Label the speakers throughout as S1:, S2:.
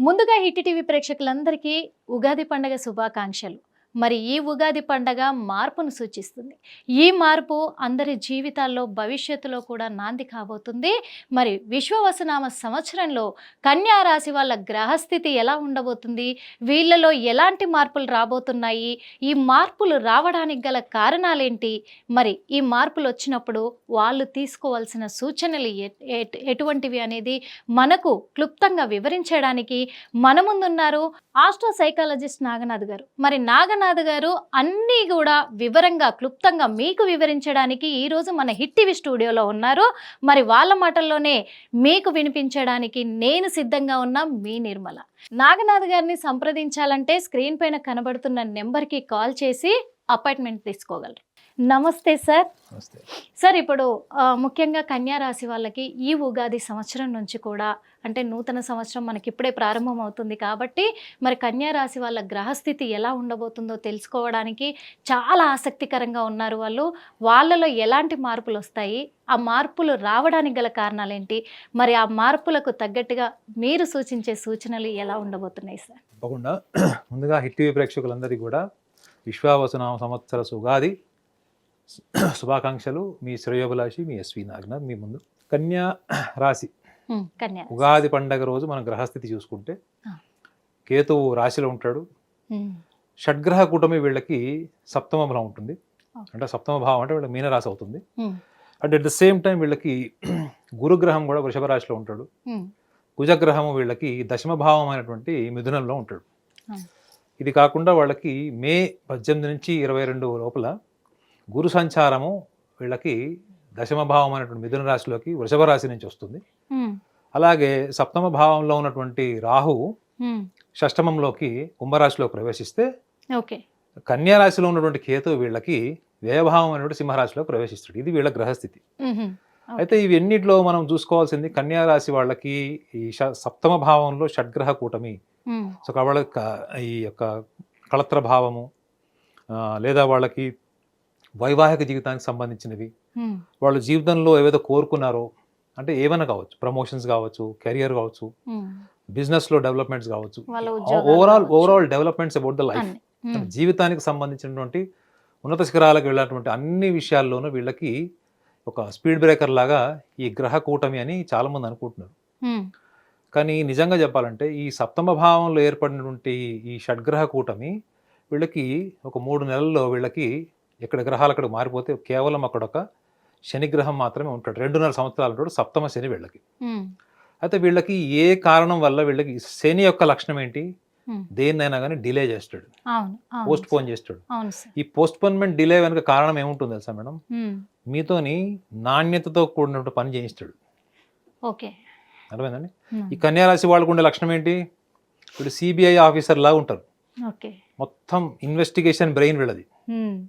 S1: ముందుగా hit TV ప్రేక్షకులందరికీ ఉగాది పండగ శుభాకాంక్షలు. మరి ఈ ఉగాది పండగ మార్పును సూచిస్తుంది. ఈ మార్పు అందరి జీవితాల్లో భవిష్యత్తులో కూడా నాంది కాబోతుంది. మరి విశ్వవసనామ సంవత్సరంలో కన్యా రాశి వాళ్ళ గ్రహస్థితి ఎలా ఉండబోతుంది? వీళ్ళలో ఎలాంటి మార్పులు రాబోతున్నాయి? ఈ మార్పులు రావడానికి గల కారణాలేంటి? మరి ఈ మార్పులు వచ్చినప్పుడు వాళ్ళు తీసుకోవాల్సిన సూచనలు ఎ- ఎటువంటివి అనేది మనకు క్లుప్తంగా వివరించడానికి మన ముందున్నారు ఆస్ట్రో సైకాలజిస్ట్ నాగనాథ్ గారు. మరి నాగనాథ్ గారు అన్నీ కూడా వివరంగా క్లుప్తంగా మీకు వివరించడానికి ఈరోజు మన హిట్ టీవీ స్టూడియోలో ఉన్నారు. మరి వాళ్ళ మాటల్లోనే మీకు వినిపించడానికి నేను సిద్ధంగా ఉన్న మీ నిర్మల. నాగనాథ్ గారిని సంప్రదించాలంటే స్క్రీన్ పైన కనబడుతున్న నెంబర్కి కాల్ చేసి అపాయింట్మెంట్ తీసుకోగలరు. నమస్తే సార్. సార్ ఇప్పుడు ముఖ్యంగా కన్యా రాశి వాళ్ళకి ఈ ఉగాది సంవత్సరం నుంచి కూడా అంటే నూతన సంవత్సరం మనకి ఇప్పుడే ప్రారంభం అవుతుంది కాబట్టి మరి కన్యా రాశి వాళ్ళ గ్రహస్థితి ఎలా ఉండబోతుందో తెలుసుకోవడానికి చాలా ఆసక్తికరంగా ఉన్నారు వాళ్ళు. వాళ్ళలో ఎలాంటి మార్పులు వస్తాయి? ఆ మార్పులు రావడానికి గల కారణాలేంటి? మరి ఆ మార్పులకు తగ్గట్టుగా మీరు సూచించే సూచనలు ఎలా ఉండబోతున్నాయి సార్?
S2: తప్పకుండా. ముందుగా హిట్ టీవీ ప్రేక్షకులందరికీ కూడా విశ్వావసనామ సంవత్సర సుగాది శుభాకాంక్షలు. మీ శ్రేయోభిలాషి మీ ఎస్వి నాగనాథ్ మీ ముందు. కన్యా రాశి. ఉగాది పండగ రోజు మనం గ్రహస్థితి చూసుకుంటే. కేతువు రాశిలో ఉంటాడు. షడ్గ్రహ కూటమి వీళ్ళకి సప్తమ భావం ఉంటుంది. అంటే సప్తమ భావం అంటే వీళ్ళకి మీనరాశి అవుతుంది. And at the same time వీళ్ళకి గురుగ్రహం కూడా వృషభ రాశిలో ఉంటాడు.
S1: ఉమ్,
S2: కుజగ్రహము వీళ్ళకి దశమ భావం అయినటువంటి మిథునంలో ఉంటాడు. ఇది కాకుండా వాళ్ళకి మే పద్దెనిమిది నుంచి ఇరవై రెండు లోపల గురు సంచారము వీళ్ళకి దశమ భావం అయినటువంటి మిథున రాశిలోకి వృషభ రాశి నుంచి వస్తుంది. అలాగే సప్తమ భావంలో ఉన్నటువంటి రాహువు
S1: ఉమ్,
S2: షష్టమంలోకి కుంభరాశిలో ప్రవేశిస్తే కన్యా రాశిలో ఉన్నటువంటి కేతు వీళ్ళకి వ్యయభావం అనేటువంటి సింహరాశిలో ప్రవేశిస్తాడు. ఇది వీళ్ళ గ్రహస్థితి. అయితే ఇవన్నిట్లో మనం చూసుకోవాల్సింది కన్యా రాశి వాళ్ళకి ఈ సప్తమ భావంలో షడ్గ్రహ కూటమి. సో క- ఈ యొక్క కళత్ర భావము లేదా వాళ్ళకి వైవాహిక జీవితానికి సంబంధించినవి. వాళ్ళ జీవితంలో ఏవైతే కోరుకున్నారో అంటే ఏమైనా కావచ్చు ప్రమోషన్స్ కావచ్చు కెరియర్ కావచ్చు
S1: ఉమ్.
S2: బిజినెస్లో డెవలప్మెంట్స్ కావచ్చు overall. Overall developments about the life. జీవితానికి సంబంధించినటువంటి ఉన్నత శిఖరాలకు వెళ్ళినటువంటి అన్ని విషయాల్లోనూ వీళ్ళకి ఒక స్పీడ్ బ్రేకర్ లాగా ఈ గ్రహ కూటమి అని చాలామంది అనుకుంటున్నారు.
S1: ఉమ్,
S2: కానీ నిజంగా చెప్పాలంటే ఈ సప్తమ భావంలో ఏర్పడినటువంటి ఈ షడ్గ్రహ కూటమి వీళ్ళకి ఒక మూడు నెలల్లో వీళ్ళకి ఇక్కడ గ్రహాలు అక్కడ మారిపోతే కేవలం అక్కడ ఒక శనిగ్రహం మాత్రమే ఉంటాడు. రెండున్నర సంవత్సరాలు ఉంటాడు సప్తమ శని వీళ్ళకి. అయితే వీళ్ళకి ఏ కారణం వల్ల వీళ్ళకి శని యొక్క లక్షణం ఏంటి. దేన్నైనా కానీ డిలే చేస్తాడు. పోస్ట్. పోన్ చేస్తాడు. ఈ పోస్ట్ పోన్మెంట్ డిలే వెనక కారణం ఏముంటుంది తెలుసా మేడం? మీతోని నాణ్యతతో కూడినటువంటి పని చేయిస్తాడు.
S1: ఓకే.
S2: అర్థమైందండి? ఈ కన్యా రాశి వాళ్ళకు ఉండే లక్షణం ఏంటి? ఇప్పుడు సిబిఐ ఆఫీసర్ లాగా ఉంటారు మొత్తం ఇన్వెస్టిగేషన్ బ్రెయిన్ వీళ్ళది.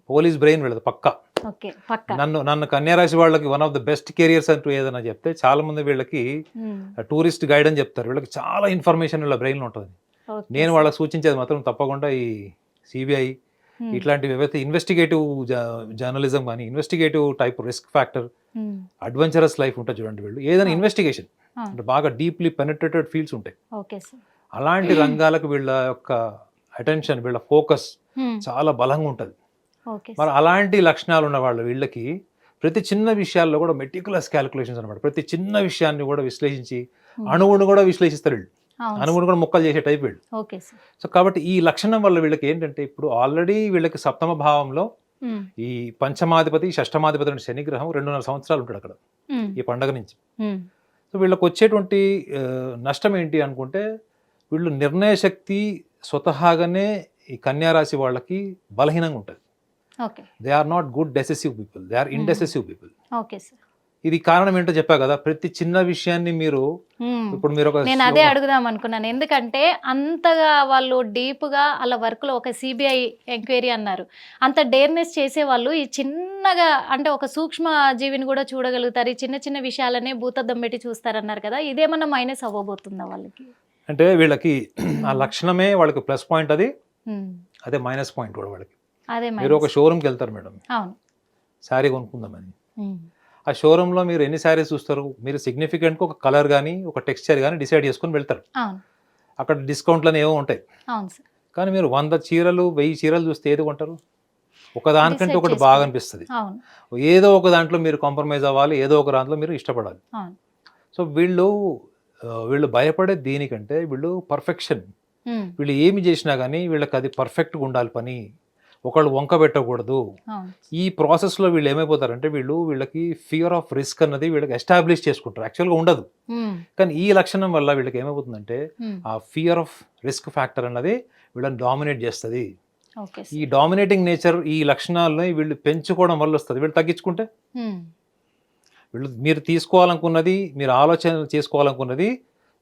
S2: పోలీస్ బ్రెయిన్ వీళ్ళది పక్క. నన్ను నన్ను కన్యా రాశి వాళ్ళకి one of the best careers అంటూ ఏదైనా చెప్తే చాలా మంది వీళ్ళకి టూరిస్ట్ గైడ్ అని చెప్తారు. వీళ్ళకి చాలా ఇన్ఫర్మేషన్ వీళ్ళ బ్రెయిన్లో ఉంటుంది. నేను. వాళ్ళకి సూచించేది మాత్రం తప్పకుండా ఈ సిబిఐ ఇట్లాంటివి ఏవైతే ఇన్వెస్టిగేటివ్ జర్నలిజం కానీ investigative type risk factor adventurous life ఉంటుంది చూడండి వీళ్ళు. ఏదైనా. ఇన్వెస్టిగేషన్. అంటే బాగా డీప్లీ పెనట్రేటెడ్ ఫీల్డ్స్ ఉంటాయి. అలాంటి రంగాలకు వీళ్ళ యొక్క అటెన్షన్ వీళ్ళ ఫోకస్ చాలా బలంగా ఉంటుంది. మరి. అలాంటి లక్షణాలు ఉన్న వాళ్ళు వీళ్ళకి ప్రతి చిన్న విషయాల్లో కూడా మెటికులస్ క్యాలిక్యులేషన్స్ అనమాట ప్రతి చిన్న విషయాన్ని కూడా విశ్లేషించి అణువును కూడా విశ్లేషిస్తారు వీళ్ళు. అణువును కూడా ముక్కలు చేసే టైప్ వీళ్ళు. సో కాబట్టి ఈ లక్షణం వల్ల వీళ్ళకి ఏంటంటే ఇప్పుడు ఆల్రెడీ వీళ్ళకి సప్తమ భావంలో ఈ పంచమాధిపతి షష్టమాధిపతి శనిగ్రహం రెండున్నర సంవత్సరాలు ఉంటాడు అక్కడ. ఈ పండగ నుంచి. సో వీళ్ళకి వచ్చేటువంటి నష్టం ఏంటి అనుకుంటే వీళ్ళు నిర్ణయ శక్తి స్వతహాగానే ఈ కన్యా రాశి వాళ్ళకి బలహీనంగా ఉంటుంది. They are not good decisive people they are indecisive people
S1: okay sir.
S2: ఇది కారణం ఏంటో చెప్పా కదా ప్రతి చిన్న విషయాన్ని మీరు
S1: ఉమ్.
S2: ఇప్పుడు మీరు ఒక
S1: నేను అదే అడుగుదాం అనుకున్నాను. ఎందుకంటే అంతగా వాళ్ళు డీప్గా అలా వర్క్లో ఒక సిబిఐ ఎంక్వైరీ అన్నారు. అంత డేర్నెస్ చేసే వాళ్ళు ఈ చిన్నగా అంటే ఒక సూక్ష్మ జీవిని కూడా చూడగలుగుతారు. ఈ చిన్న చిన్న విషయాలనే భూతద్దం పెట్టి చూస్తారన్నారు కదా ఇదేమన్నా మైనస్ అవ్వబోతుందా వాళ్ళకి?
S2: అంటే వీళ్ళకి ఆ లక్షణమే వాళ్ళకి ప్లస్ పాయింట్ అది.
S1: ఉమ్.
S2: అదే మైనస్ పాయింట్ కూడా వాళ్ళకి.
S1: అదే
S2: మీరు ఒక షోరూమ్కి వెళ్తారు మేడం.
S1: అవును.
S2: శారీ కొనుక్కుందామని. ఆ షోరూంలో మీరు ఎన్ని శారీస్ చూస్తారు? మీరు సిగ్నిఫికెంట్గా ఒక కలర్ కానీ ఒక టెక్స్చర్ కానీ డిసైడ్ చేసుకొని వెళ్తారు. అక్కడ డిస్కౌంట్లని ఏవో ఉంటాయి. కానీ మీరు వంద చీరలు వెయ్యి చీరలు చూస్తే ఏది కొంటారు? ఒక దానికంటే
S1: Decide
S2: ఒకటి. బాగా అనిపిస్తుంది. ఏదో ఒక దాంట్లో మీరు కాంప్రమైజ్ అవ్వాలి ఏదో ఒక దాంట్లో మీరు ఇష్టపడాలి. సో వీళ్ళు వీళ్ళు భయపడే దీనికంటే వీళ్ళు పర్ఫెక్షన్ వీళ్ళు ఏమి చేసినా కానీ వీళ్ళకి అది పర్ఫెక్ట్గా ఉండాలి పని. ఒకళ్ళు వంక పెట్టకూడదు. ఈ ప్రాసెస్లో వీళ్ళు ఏమైపోతారంటే వీళ్ళు వీళ్ళకి ఫియర్ ఆఫ్ రిస్క్ అన్నది వీళ్ళకి ఎస్టాబ్లిష్ చేసుకుంటారు. యాక్చువల్గా ఉండదు. కానీ ఈ లక్షణం వల్ల వీళ్ళకి ఏమైపోతుందంటే ఆ ఫియర్ ఆఫ్ రిస్క్ ఫ్యాక్టర్ అన్నది వీళ్ళని డామినేట్ చేస్తుంది. ఈ డామినేటింగ్ నేచర్ ఈ లక్షణాలని వీళ్ళు పెంచుకోవడం వల్ల వస్తుంది. వీళ్ళు తగ్గించుకుంటే? వీళ్ళు మీరు తీసుకోవాలనుకున్నది మీరు ఆలోచన చేసుకోవాలనుకున్నది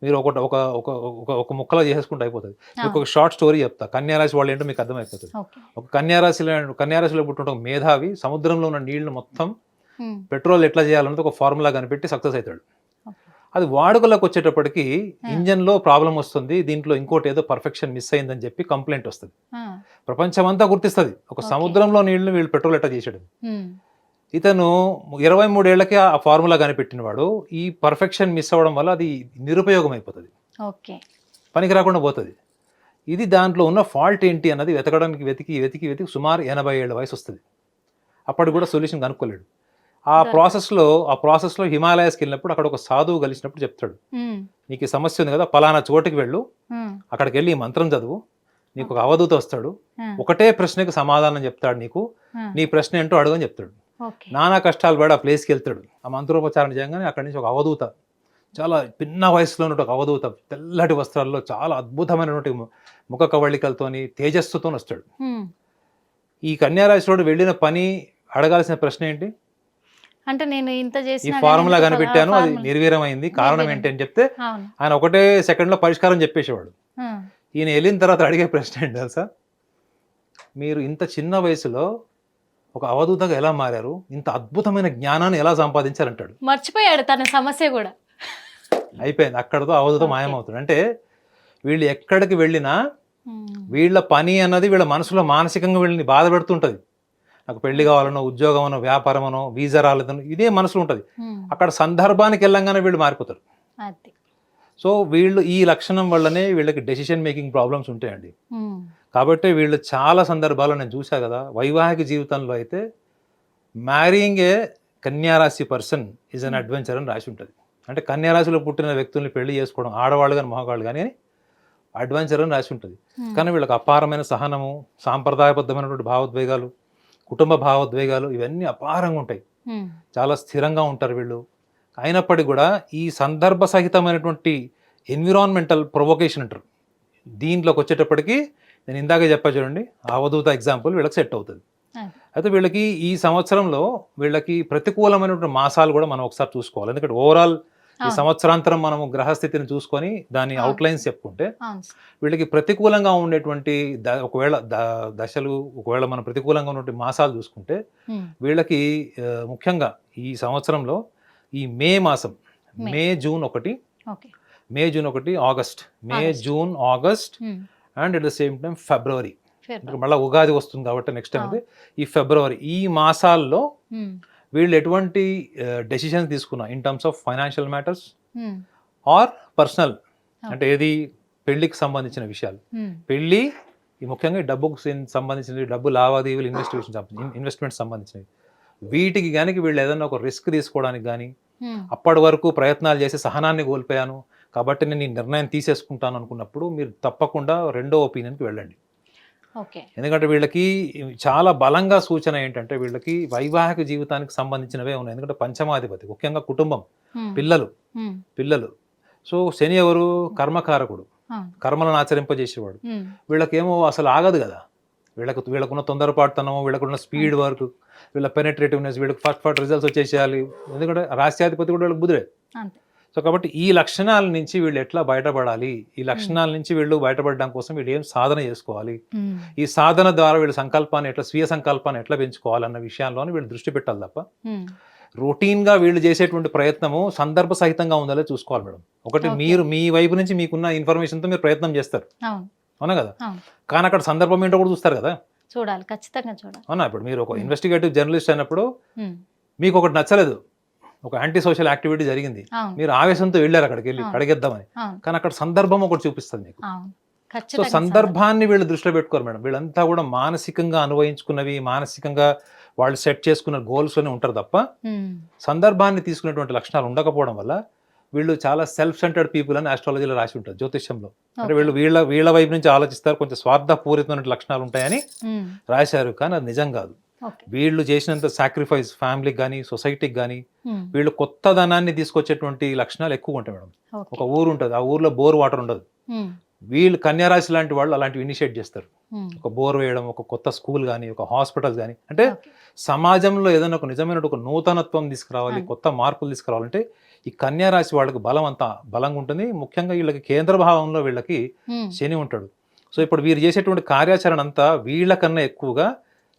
S2: మీరు ఒక ఒక ఒక ఒక ముక్కలో చేసుకుంటే అయిపోతుంది. మీకు ఒక షార్ట్ స్టోరీ చెప్తా. కన్యారాశి వాళ్ళు ఏంటో మీకు అర్థమైపోతుంది. ఒక కన్యారాశిలో కన్యారాశిలో పుట్టిన ఒక మేధావి సముద్రంలో ఉన్న నీళ్ళు మొత్తం పెట్రోల్ ఎట్లా చేయాలన్నది ఒక ఫార్ములా కనిపెట్టి సక్సెస్ అవుతాడు. అది వాడుకలోకి వచ్చేటప్పటికి. ఇంజన్లో ప్రాబ్లం వస్తుంది. దీంట్లో ఇంకోటి ఏదో పర్ఫెక్షన్ మిస్ అయిందని చెప్పి కంప్లైంట్ వస్తుంది.
S1: ఆ,
S2: ప్రపంచమంతా గుర్తిస్తుంది. ఒక. సముద్రంలో నీళ్ళు వీళ్ళు పెట్రోల్ ఎట్లా
S1: ఉమ్,
S2: ఇతను ఇరవై మూడేళ్ళకే ఆ ఫార్ములా కనిపెట్టిన వాడు ఈ పర్ఫెక్షన్ మిస్ అవ్వడం వల్ల అది నిరుపయోగం అయిపోతుంది
S1: ఓకే.
S2: పనికి రాకుండా పోతుంది. ఇది దాంట్లో ఉన్న ఫాల్ట్ ఏంటి అన్నది వెతకడానికి వెతికి వెతికి వెతికి సుమారు ఎనభై ఏళ్ళ వయసు వస్తుంది అప్పటికి కూడా సొల్యూషన్ కనుక్కోలేడు. ఆ. ప్రాసెస్లో ఆ ప్రాసెస్లో హిమాలయాస్కి వెళ్ళినప్పుడు అక్కడ ఒక సాధువు కలిసినప్పుడు చెప్తాడు. నీకు ఈ సమస్య ఉంది కదా పలానా చోటుకి వెళ్ళు. అక్కడికి వెళ్ళి ఈ మంత్రం చదువు. నీకు ఒక అవధూత వస్తాడు. ఒకటే ప్రశ్నకి సమాధానం చెప్తాడు నీకు. నీ ప్రశ్న ఏంటో అడగని చెప్తాడు.
S1: ఓకే
S2: నానా కష్టాలు పడి ఆ ప్లేస్కి వెళ్తాడు. ఆ మంత్రోపచారం చేయగానే అక్కడి నుంచి ఒక అవధూత చాలా పిన్న వయసులో ఉన్న ఒక అవధూత తెల్లటి వస్త్రాల్లో చాలా అద్భుతమైనటువంటి ముఖ కవళికలతోని తేజస్సుతో వస్తాడు. ఈ కన్యారాశిలోడు వెళ్ళిన పని అడగాల్సిన ప్రశ్న ఏంటి?
S1: అంటే నేను ఇంత
S2: ఈ
S1: చేసిన
S2: ఫార్ములా కనిపెట్టాను అది నిర్వీర్యమైంది కారణం. ఏంటి అని చెప్తే ఆయన ఒకటే సెకండ్లో పరిష్కారం చెప్పేసేవాడు. ఈయన వెళ్ళిన తర్వాత అడిగే ప్రశ్న ఏంటి తెలుసా? మీరు ఇంత చిన్న వయసులో ఒక అవధూతగా ఎలా మారారు? ఇంత అద్భుతమైన జ్ఞానాన్ని ఎలా సంపాదించారంటాడు?
S1: మర్చిపోయాడు తన సమస్య కూడా.
S2: అయిపోయింది. అక్కడతో అవధూత. మాయమవుతుంది అంటే వీళ్ళు ఎక్కడికి వెళ్ళినా వీళ్ళ పని అన్నది వీళ్ళ మనసులో మానసికంగా వీళ్ళని బాధ పెడుతుంటుంది. నాకు పెళ్ళి కావాలనో ఉద్యోగమనో వ్యాపారమనో వీజా రాలేదనో ఇదే మనసులో ఉంటుంది. అక్కడ సందర్భానికి వెళ్ళంగానే వీళ్ళు మారిపోతారు. సో వీళ్ళు ఈ లక్షణం వల్లనే వీళ్ళకి డెసిషన్ మేకింగ్ ప్రాబ్లమ్స్ ఉంటాయండి. కాబట్టి వీళ్ళు చాలా సందర్భాల్లో నేను చూసా కదా వైవాహిక జీవితంలో అయితే మ్యారీయింగ్ ఏ కన్యారాశి పర్సన్ ఈజ్ అన్ అడ్వెంచర్ అని రాసి ఉంటుంది. అంటే కన్యారాశిలో పుట్టిన వ్యక్తుల్ని పెళ్ళి చేసుకోవడం ఆడవాళ్ళు కానీ మగవాళ్ళు కానీ అడ్వెంచర్ అని రాసి ఉంటుంది.
S1: ఉమ్,
S2: కానీ వీళ్ళకి అపారమైన సహనము సాంప్రదాయబద్ధమైనటువంటి భావోద్వేగాలు కుటుంబ భావోద్వేగాలు ఇవన్నీ అపారంగా ఉంటాయి.
S1: ఉమ్,
S2: చాలా స్థిరంగా ఉంటారు వీళ్ళు. అయినప్పటికీ కూడా ఈ సందర్భ సహితమైనటువంటి ఎన్విరాన్మెంటల్ ప్రొవొకేషన్ అంటారు. దీంట్లోకి వచ్చేటప్పటికి నేను ఇందాకే చెప్పా చూడండి అవధూత ఎగ్జాంపుల్ వీళ్ళకి సెట్ అవుతుంది. అయితే వీళ్ళకి ఈ సంవత్సరంలో వీళ్ళకి ప్రతికూలమైనటువంటి మాసాలు కూడా మనం ఒకసారి చూసుకోవాలి ఎందుకంటే ఓవరాల్ ఈ. సంవత్సరాంతరం మనము గ్రహస్థితిని చూసుకొని దాని. అవుట్లైన్స్ చెప్పుకుంటే. వీళ్ళకి ప్రతికూలంగా ఉండేటువంటి ఒకవేళ దశలు ఒకవేళ మనం ప్రతికూలంగా ఉన్నటువంటి మాసాలు చూసుకుంటే వీళ్ళకి ముఖ్యంగా ఈ సంవత్సరంలో ఈ మే మాసం
S1: మే.
S2: జూన్ ఒకటి మే జూన్ ఒకటి August May. June August and at the same time February. మళ్ళీ ఉగాది వస్తుంది కాబట్టి నెక్స్ట్ టైం అయితే ఈ ఫిబ్రవరి ఈ మాసాల్లో వీళ్ళు ఎటువంటి డెసిషన్స్ తీసుకున్నా in terms of financial matters or personal అంటే ఏది పెళ్ళికి సంబంధించిన విషయాలు. పెళ్ళి ఈ ముఖ్యంగా డబ్బుకు సంబంధించినవి డబ్బు లావాదేవీలు ఇన్వెస్టిగేషన్ ఇన్వెస్ట్మెంట్ సంబంధించినవి. వీటికి కనుక వీళ్ళు ఏదైనా ఒక రిస్క్ తీసుకోవడానికి కానీ అప్పటి వరకు ప్రయత్నాలు చేసి సహనాన్ని కోల్పోయాను. కాబట్టి నేను ఈ నిర్ణయం తీసేసుకుంటాను అనుకున్నప్పుడు మీరు తప్పకుండా రెండో ఒపీనియన్కి వెళ్ళండి.
S1: ఓకే.
S2: ఎందుకంటే వీళ్ళకి చాలా బలంగా సూచన ఏంటంటే వీళ్ళకి వైవాహిక జీవితానికి సంబంధించినవే ఉన్నాయి. ఎందుకంటే పంచమాధిపతి ముఖ్యంగా కుటుంబం పిల్లలు పిల్లలు. సో శని ఎవరు? కర్మకారకుడు. కర్మలను ఆచరింపజేసేవాడు. వీళ్ళకేమో అసలు ఆగదు కదా. వీళ్ళకు వీళ్ళకున్న తొందరపాటుతనము వీళ్ళకున్న స్పీడ్ వర్క్ వీళ్ళ పెనట్రేటివ్నెస్ వీళ్ళకి ఫస్ట్ ఫస్ట్ రిజల్ట్స్ వచ్చేసేయాలి. ఎందుకంటే రాష్ట్రాధిపతి కూడా వీళ్ళకి
S1: అంతే.
S2: సో కాబట్టి ఈ లక్షణాల నుంచి వీళ్ళు ఎట్లా బయటపడాలి? ఈ లక్షణాల నుంచి వీళ్ళు బయటపడడం కోసం వీళ్ళు ఏం సాధన చేసుకోవాలి? ఈ సాధన ద్వారా వీళ్ళ సంకల్పాన్ని ఎట్లా స్వీయ సంకల్పాన్ని ఎట్లా పెంచుకోవాలన్న విషయాల్లోనే వీళ్ళు దృష్టి పెట్టాలి తప్ప రొటీన్గా వీళ్ళు చేసేటువంటి ప్రయత్నము సందర్భ సహితంగా ఉండాలో చూసుకోవాలి మేడం. ఒకటి. మీరు మీ వైపు నుంచి మీకున్న ఇన్ఫర్మేషన్తో మీరు ప్రయత్నం చేస్తారు.
S1: అవును.
S2: కదా? కానీ అక్కడ సందర్భం ఏంటో కూడా చూస్తారు కదా?
S1: చూడాలి ఖచ్చితంగా చూడాలి.
S2: అవునా? ఇప్పుడు మీరు ఒక. ఇన్వెస్టిగేటివ్ జర్నలిస్ట్ అయినప్పుడు మీకు ఒకటి నచ్చలేదు. ఒక యాంటీ సోషల్ యాక్టివిటీ జరిగింది మీరు ఆవేశంతో వెళ్ళారు అక్కడికి వెళ్ళి. కడిగేద్దామని. కానీ అక్కడ సందర్భం ఒకటి చూపిస్తుంది మీకు. సో సందర్భాన్ని వీళ్ళు దృష్టిలో పెట్టుకోరు మేడం. వీళ్ళంతా కూడా మానసికంగా అనుభవించుకున్నవి మానసికంగా వాళ్ళు సెట్ చేసుకున్న గోల్స్లోనే ఉంటారు తప్ప సందర్భాన్ని తీసుకునేటువంటి లక్షణాలు ఉండకపోవడం వల్ల వీళ్ళు చాలా సెల్ఫ్ సెంటర్డ్ పీపుల్ అని ఆస్ట్రాలజీలో రాసి ఉంటారు జ్యోతిష్యంలో. అంటే. వీళ్ళు వీళ్ళ వీళ్ళ వైపు నుంచి ఆలోచిస్తారు కొంచెం స్వార్థపూరితమైన లక్షణాలు ఉంటాయని రాశారు. కానీ అది నిజం కాదు. వీళ్ళు చేసినంత సాక్రిఫైస్ ఫ్యామిలీకి కానీ సొసైటీకి కానీ వీళ్ళు కొత్త ధనాన్ని తీసుకొచ్చేటువంటి లక్షణాలు ఎక్కువ ఉంటాయి మేడం. ఒక ఊరు ఉంటుంది ఆ ఊర్లో బోర్ వాటర్ ఉండదు.
S1: ఉమ్,
S2: వీళ్ళు కన్యారాశి లాంటి వాళ్ళు అలాంటివి ఇనిషియేట్ చేస్తారు.
S1: ఉమ్,
S2: ఒక బోర్ వేయడం ఒక కొత్త స్కూల్ కానీ ఒక హాస్పిటల్స్ కానీ అంటే. సమాజంలో ఏదైనా ఒక నిజమైన ఒక నూతనత్వం తీసుకురావాలి
S1: అవును.
S2: కొత్త మార్పులు తీసుకురావాలంటే ఈ కన్యా రాశి వాళ్ళకి బలం అంతా బలంగా ఉంటుంది. ముఖ్యంగా వీళ్ళకి కేంద్ర భావంలో వీళ్ళకి శని ఉంటాడు. సో ఇప్పుడు వీరు చేసేటువంటి కార్యాచరణ అంతా వీళ్ళకన్నా ఎక్కువగా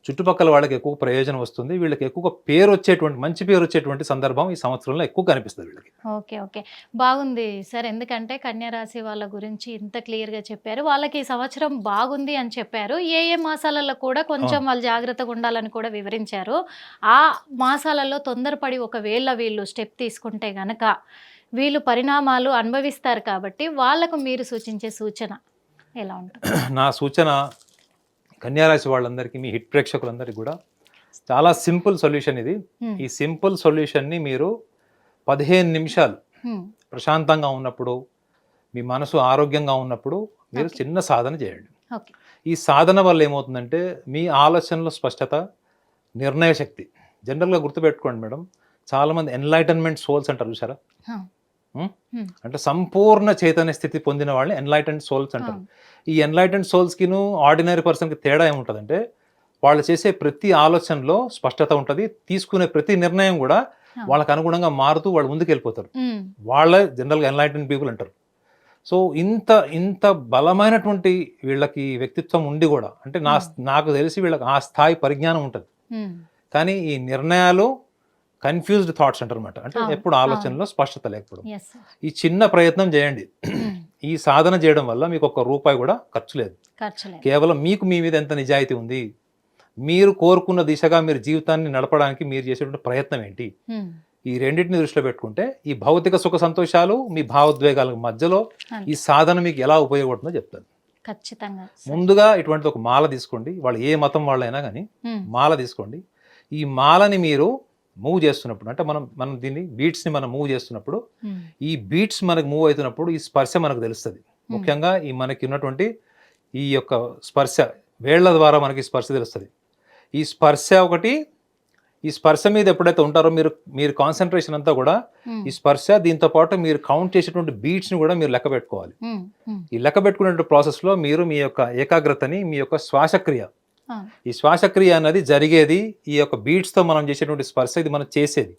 S2: చుట్టుపక్కల వాళ్ళకి ఎక్కువ ప్రయోజనం వస్తుంది. వీళ్ళకి ఎక్కువ పేరు వచ్చేటువంటి మంచి పేరు వచ్చేటువంటి సందర్భం ఈ సంవత్సరంలో ఎక్కువ కనిపిస్తుంది వీళ్ళకి.
S1: Okay okay. బాగుంది సార్. ఎందుకంటే కన్యా రాశి వాళ్ళ గురించి ఇంత క్లియర్గా చెప్పారు. వాళ్ళకి ఈ సంవత్సరం బాగుంది అని చెప్పారు. ఏ ఏ మాసాలలో కూడా కొంచెం వాళ్ళు జాగ్రత్తగా ఉండాలని కూడా వివరించారు. ఆ మాసాలలో తొందరపడి ఒకవేళ వీళ్ళు స్టెప్ తీసుకుంటే గనక వీళ్ళు పరిణామాలు అనుభవిస్తారు కాబట్టి వాళ్ళకు మీరు సూచించే సూచన ఎలా ఉంటుంది?
S2: నా సూచన కన్యారాశి వాళ్ళందరికీ మీ హిట్ ప్రేక్షకులందరికీ కూడా చాలా సింపుల్ సొల్యూషన్ ఇది. ఈ సింపుల్ సొల్యూషన్ని మీరు పదిహేను నిమిషాలు ప్రశాంతంగా ఉన్నప్పుడు మీ మనసు ఆరోగ్యంగా ఉన్నప్పుడు మీరు. చిన్న సాధన చేయండి. ఈ సాధన వల్ల ఏమవుతుందంటే మీ ఆలోచనలో స్పష్టత నిర్ణయ శక్తి. జనరల్గా గుర్తుపెట్టుకోండి మేడం చాలామంది ఎన్లైటన్మెంట్ సోల్స్ అంటారు చూసారా అంటే సంపూర్ణ చైతన్య స్థితి పొందిన వాళ్ళని ఎన్లైటెంట్ సోల్స్ అంటారు. ఈ ఎన్లైటెంట్ సోల్స్కిను ఆర్డినరీ పర్సన్కి తేడా ఏముంటుందంటే వాళ్ళు చేసే ప్రతి ఆలోచనలో స్పష్టత ఉంటుంది తీసుకునే ప్రతి నిర్ణయం కూడా. వాళ్ళకి అనుగుణంగా మారుతూ వాళ్ళు ముందుకు వెళ్ళిపోతారు వాళ్ళ జనరల్గా ఎన్లైటెంట్ పీపుల్ అంటారు. సో ఇంత ఇంత బలమైనటువంటి వీళ్ళకి వ్యక్తిత్వం ఉండి కూడా అంటే నా నాకు తెలిసి వీళ్ళకి ఆ స్థాయి పరిజ్ఞానం ఉంటుంది. కానీ ఈ నిర్ణయాలు కన్ఫ్యూజ్డ్ థాట్స్ అంటారు అనమాట అంటే ఎప్పుడు ఆలోచనలో స్పష్టత లేకపోవడం. ఈ చిన్న ప్రయత్నం చేయండి.
S1: ఉమ్,
S2: ఈ సాధన చేయడం వల్ల మీకు ఒక్క రూపాయి కూడా ఖర్చు లేదు. కేవలం మీకు మీ మీద ఎంత నిజాయితీ ఉంది మీరు కోరుకున్న దిశగా మీరు జీవితాన్ని నడపడానికి మీరు చేసేటువంటి ప్రయత్నం ఏంటి?
S1: ఉమ్,
S2: ఈ రెండింటిని దృష్టిలో పెట్టుకుంటే ఈ భౌతిక సుఖ సంతోషాలు మీ భావోద్వేగాల మధ్యలో. ఈ సాధన మీకు ఎలా ఉపయోగపడుతుందో చెప్తాను.
S1: ఖచ్చితంగా.
S2: ముందుగా ఇటువంటి ఒక మాల తీసుకోండి. వాళ్ళు ఏ మతం వాళ్ళైనా కానీ
S1: ఉమ్,
S2: మాల తీసుకోండి. ఈ మాలని మీరు మూవ్ చేస్తున్నప్పుడు అంటే మనం మనం దీన్ని బీట్స్ని మనం మూవ్ చేస్తున్నప్పుడు ఈ బీట్స్ మనకు మూవ్ అవుతున్నప్పుడు ఈ స్పర్శ మనకు తెలుస్తుంది. ముఖ్యంగా ఈ మనకి ఉన్నటువంటి ఈ యొక్క స్పర్శ వేళ్ళ ద్వారా మనకి స్పర్శ తెలుస్తుంది. ఈ స్పర్శ ఒకటి ఈ స్పర్శ మీద ఎప్పుడైతే ఉంటారో మీరు మీరు కాన్సన్ట్రేషన్ అంతా కూడా ఈ స్పర్శ దీంతో పాటు మీరు కౌంట్ చేసేటువంటి బీట్స్ని కూడా మీరు లెక్క పెట్టుకోవాలి. ఈ లెక్క పెట్టుకునే ప్రాసెస్లో మీరు మీ యొక్క ఏకాగ్రతని మీ యొక్క శ్వాసక్రియ. ఈ శ్వాసక్రియ అన్నది జరిగేది ఈ యొక్క బీట్స్తో మనం చేసేటువంటి స్పర్శ ఇది మనం చేసేది.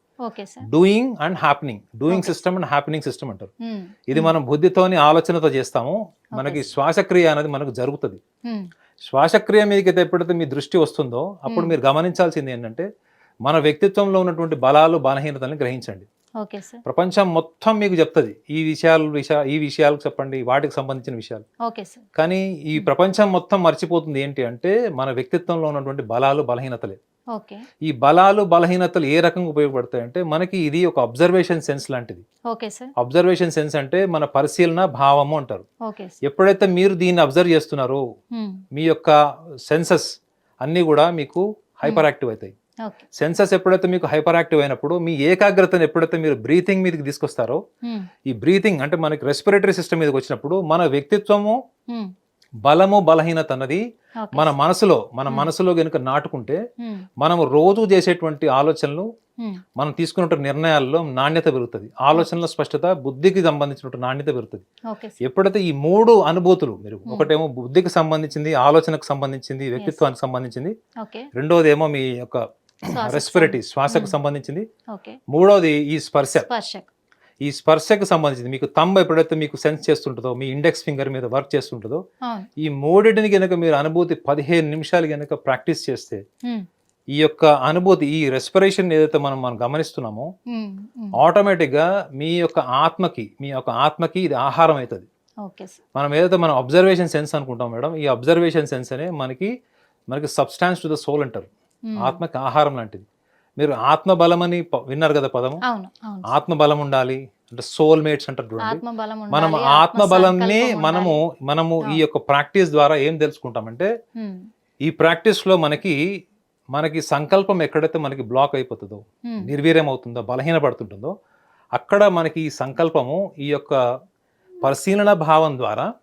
S2: Doing and happening doing. System and happening system అంటారు.
S1: ఉమ్,
S2: ఇది
S1: ఉమ్,
S2: మనం బుద్ధితోని ఆలోచనతో చేస్తాము. మనకి. శ్వాసక్రియ అనేది మనకు జరుగుతుంది.
S1: ఉమ్,
S2: శ్వాసక్రియ మీదకి ఎప్పుడైతే మీ దృష్టి వస్తుందో అప్పుడు
S1: Hmm.
S2: మీరు గమనించాల్సింది ఏంటంటే మన వ్యక్తిత్వంలో ఉన్నటువంటి బలాలు బలహీనతలను గ్రహించండి. ప్రపంచం మొత్తం మీకు చెప్తుంది. ఈ విషయాలు విషయ ఈ విషయాలకు చెప్పండి వాటికి సంబంధించిన విషయాలు. కానీ ఈ ప్రపంచం మొత్తం మర్చిపోతుంది ఏంటి అంటే మన వ్యక్తిత్వంలో ఉన్నటువంటి బలాలు బలహీనతలే. ఈ బలాలు బలహీనతలు ఏ రకంగా ఉపయోగపడతాయి అంటే మనకి ఇది ఒక అబ్జర్వేషన్ సెన్స్ లాంటిది.
S1: Okay sir.
S2: అబ్జర్వేషన్ సెన్స్ అంటే మన పరిశీలన భావము అంటారు. ఎప్పుడైతే మీరు దీన్ని అబ్జర్వ్ చేస్తున్నారో మీ యొక్క సెన్సెస్ అన్నీ కూడా మీకు హైపర్ యాక్టివ్ అవుతాయి. సెన్సెస్ ఎప్పుడైతే మీకు హైపర్ యాక్టివ్ అయినప్పుడు మీ ఏకాగ్రతను ఎప్పుడైతే మీరు బ్రీతింగ్ మీదకి తీసుకొస్తారో ఈ బ్రీతింగ్ అంటే మనకి రెస్పిరేటరీ సిస్టమ్ మీదకి వచ్చినప్పుడు మన వ్యక్తిత్వము బలము బలహీనత అన్నది మన. మనసులో మన. మనసులో కనుక నాటుకుంటే మనము రోజు చేసేటువంటి ఆలోచనలు మనం తీసుకున్న నిర్ణయాల్లో నాణ్యత పెరుగుతుంది. ఆలోచనల స్పష్టత బుద్ధికి సంబంధించిన నాణ్యత పెరుగుతుంది. ఎప్పుడైతే ఈ మూడు అనుభూతులు మీరు ఒకటేమో బుద్ధికి సంబంధించింది ఆలోచనకు సంబంధించింది వ్యక్తిత్వానికి సంబంధించింది
S1: ఓకే.
S2: రెండవది ఏమో మీ యొక్క రెస్పిరేటరీ శ్వాసకు. సంబంధించి
S1: ఓకే.
S2: మూడవది ఈ స్పర్శ. ఈ స్పర్శకు సంబంధించింది. మీకు తమ్మ ఎప్పుడైతే మీకు సెన్స్ చేస్తుంటుందో మీ ఇండెక్స్ ఫింగర్ మీద వర్క్ చేస్తుంటుందో ఈ మూడింటిని గనక మీరు అనుభూతి పదిహేను నిమిషాలు గనక ప్రాక్టీస్ చేస్తే ఈ యొక్క అనుభూతి ఈ రెస్పిరేషన్ ఏదైతే మనం మనం గమనిస్తున్నామో ఆటోమేటిక్గా మీ యొక్క ఆత్మకి మీ యొక్క ఆత్మకి ఇది ఆహారం అవుతుంది. మనం ఏదైతే మనం అబ్జర్వేషన్ సెన్స్ అనుకుంటాం మేడం ఈ అబ్జర్వేషన్ సెన్స్ అనే మనకి మనకి సబ్స్టాన్స్ టు ద సోల్ అంటారు. ఆత్మకి ఆహారం లాంటిది. మీరు ఆత్మబలం అని ప- విన్నారు కదా పదము?
S1: అవును
S2: ఆత్మబలం ఉండాలి అంటే సోల్ మేట్స్ అంటారు చూడండి. మనం ఆత్మబలంని
S1: ఆత్మసంకల్పం
S2: మనము. మనము ఈ. యొక్క ప్రాక్టీస్ ద్వారా ఏం తెలుసుకుంటామంటే ఈ ప్రాక్టీస్లో మనకి మనకి సంకల్పం ఎక్కడైతే మనకి బ్లాక్ అయిపోతుందో నిర్వీర్యం అవుతుందో బలహీనపడుతుంటుందో అక్కడ మనకి ఈ సంకల్పము ఈ యొక్క పరిశీలన భావం ద్వారా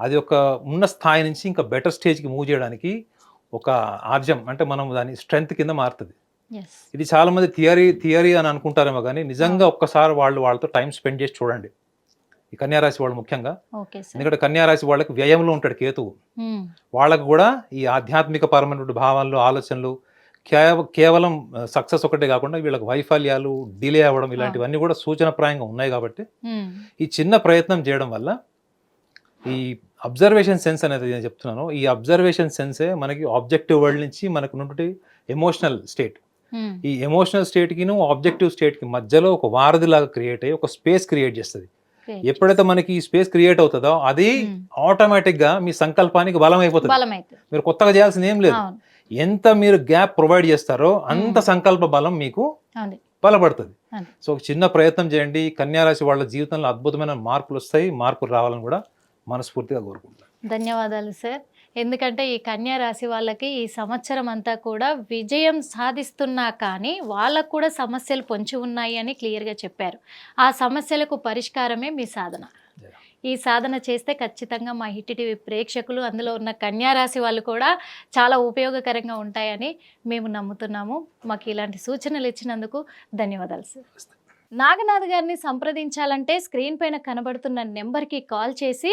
S2: అది ఒక ఉన్న స్థాయి నుంచి ఇంకా బెటర్ స్టేజ్కి మూవ్ చేయడానికి ఒక ఆర్జం అంటే మనం దాని స్ట్రెంగ్త్ కింద మారుతుంది. ఇది చాలా మంది థియరీ థియరీ అని అనుకుంటారేమో కానీ నిజంగా ఒక్కసారి వాళ్ళు వాళ్ళతో టైం స్పెండ్ చేసి చూడండి. ఈ కన్యారాశి వాళ్ళు ముఖ్యంగా. ఎందుకంటే కన్యారాశి వాళ్ళకి వ్యయంలో ఉంటాడు కేతువు. వాళ్ళకు కూడా ఈ ఆధ్యాత్మిక పరమైనటువంటి భావాలు ఆలోచనలు కేవ కేవలం సక్సెస్ ఒకటే కాకుండా వీళ్ళకి వైఫల్యాలు డిలే అవ్వడం ఇలాంటివన్నీ కూడా సూచనప్రాయంగా ఉన్నాయి కాబట్టి ఈ చిన్న ప్రయత్నం చేయడం వల్ల ఈ అబ్జర్వేషన్ సెన్స్ అనేది నేను చెప్తున్నాను. ఈ అబ్జర్వేషన్ సెన్సే మనకి ఆబ్జెక్టివ్ వరల్డ్ నుంచి మనకు ఉన్నటువంటి ఎమోషనల్ స్టేట్ ఈ ఎమోషనల్ స్టేట్కిను ఆబ్జెక్టివ్ స్టేట్కి మధ్యలో ఒక వారధిలాగా క్రియేట్ అయ్యి ఒక స్పేస్ క్రియేట్ చేస్తుంది. ఎప్పుడైతే మనకి ఈ స్పేస్ క్రియేట్ అవుతుందో అది ఆటోమేటిక్గా మీ సంకల్పానికి బలం అయిపోతుంది మీరు కొత్తగా చేయాల్సింది ఏం లేదు. ఎంత మీరు గ్యాప్ ప్రొవైడ్ చేస్తారో అంత. సంకల్ప బలం మీకు బలపడుతుంది. సో ఒక చిన్న ప్రయత్నం చేయండి. కన్యారాశి వాళ్ళ జీవితంలో అద్భుతమైన మార్పులు వస్తాయి. మార్పులు రావాలని కూడా మనస్ఫూర్తిగా కోరుకుంటాను
S1: ధన్యవాదాలు సార్. ఎందుకంటే ఈ కన్యా రాశి వాళ్ళకి ఈ సంవత్సరం అంతా కూడా విజయం సాధిస్తున్నా కానీ వాళ్ళకు కూడా సమస్యలు పొంచి ఉన్నాయి అని క్లియర్గా చెప్పారు. ఆ సమస్యలకు పరిష్కారమే మీ సాధన. ఈ సాధన చేస్తే ఖచ్చితంగా మా హిట్ టీవీ ప్రేక్షకులు అందులో ఉన్న కన్యా రాశి వాళ్ళు కూడా చాలా ఉపయోగకరంగా ఉంటాయని మేము నమ్ముతున్నాము. మాకు ఇలాంటి సూచనలు ఇచ్చినందుకు ధన్యవాదాలు సార్. నాగనాథ్ గారిని సంప్రదించాలంటే స్క్రీన్ పైన కనబడుతున్న నెంబర్కి కాల్ చేసి